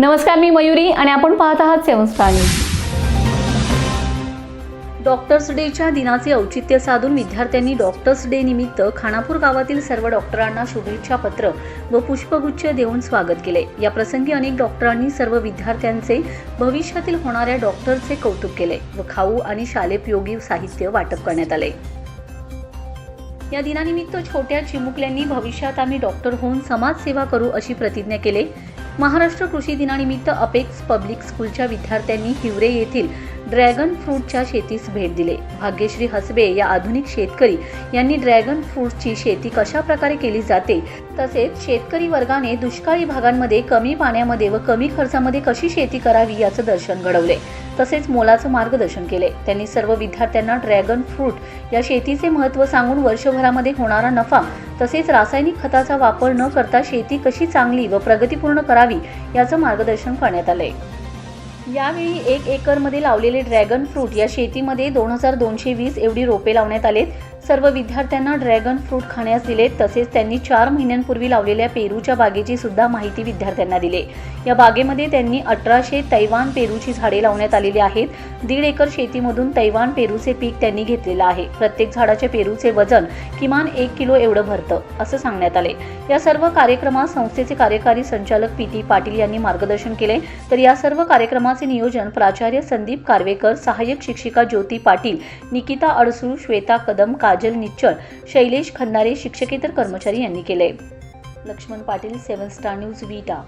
नमस्कार मी मयुरी आणि आपण पाहत आहात सेवन स्टार न्यूज. डॉक्टर्स डेच्या दिनाचे औचित्य साधून विद्यार्थ्यांनी डॉक्टर्स डे निमित्त खानापूर गावातील सर्व डॉक्टरांना शुभेच्छा पत्र व पुष्पगुच्छ देऊन स्वागत केले. या प्रसंगी अनेक डॉक्टरांनी सर्व विद्यार्थ्यांचे भविष्यातील होणाऱ्या डॉक्टरचे कौतुक केले व खाऊ आणि शालेपयोगी साहित्य वाटप करण्यात आले. या दिनानिमित्त छोट्या चिमुकल्यांनी भविष्यात आम्ही डॉक्टर होऊन समाजसेवा करू अशी प्रतिज्ञा केली. महाराष्ट्र कृषी दिनानिमित्त अपेक्स पब्लिक स्कूलच्या विद्यार्थ्यांनी हिवरे येथील ड्रॅगन फ्रूटच्या शेतीस भेट दिले. भाग्यश्री हसबे या आधुनिक शेतकरी यांनी ड्रॅगन फ्रूटची शेती कशा प्रकारे केली जाते तसेच शेतकरी वर्गाने दुष्काळी भागांमध्ये कमी पाण्यामध्ये व कमी खर्चामध्ये कशी शेती करावी याचं दर्शन घडवले. तसेच मोलाचं मार्गदर्शन केले. त्यांनी सर्व विद्यार्थ्यांना ड्रॅगन फ्रूट या शेतीचे महत्त्व सांगून वर्षभरामध्ये होणारा नफा तसेच रासायनिक खताचा वापर न करता शेती कशी चांगली व प्रगतीपूर्ण करावी याचं मार्गदर्शन करण्यात आलंय. यावेळी एक एकरमध्ये लावलेले ड्रॅगन फ्रूट या शेतीमध्ये दोन हजार दोनशे वीस एवढी रोपे लावण्यात आलेत. सर्व विद्यार्थ्यांना ड्रॅगन फ्रूट खाण्यास दिले. तसेच त्यांनी चार महिन्यांपूर्वी लावलेल्या पेरूच्या बागेची सुद्धा माहिती विद्यार्थ्यांना दिली. या बागेमध्ये त्यांनी अठराशे तैवान पेरूची झाडे लावण्यात आलेली आहेत. दीड एकर शेतीमधून तैवान पेरूचे पीक त्यांनी घेतलेलं आहे. प्रत्येक झाडाच्या पेरूचे वजन किमान एक किलो एवढं भरतं असं सांगण्यात आले. या सर्व कार्यक्रमात संस्थेचे कार्यकारी संचालक पी टी पाटील यांनी मार्गदर्शन केले. तर या सर्व कार्यक्रमाचे नियोजन प्राचार्य संदीप कारवेकर सहाय्यक शिक्षिका ज्योती पाटील निकिता अडसूळ श्वेता कदम काजल निच्चर शैलेश खन्नारे शिक्षकेतर कर्मचारी यांनी केले. Laxman Patil seven star news Vita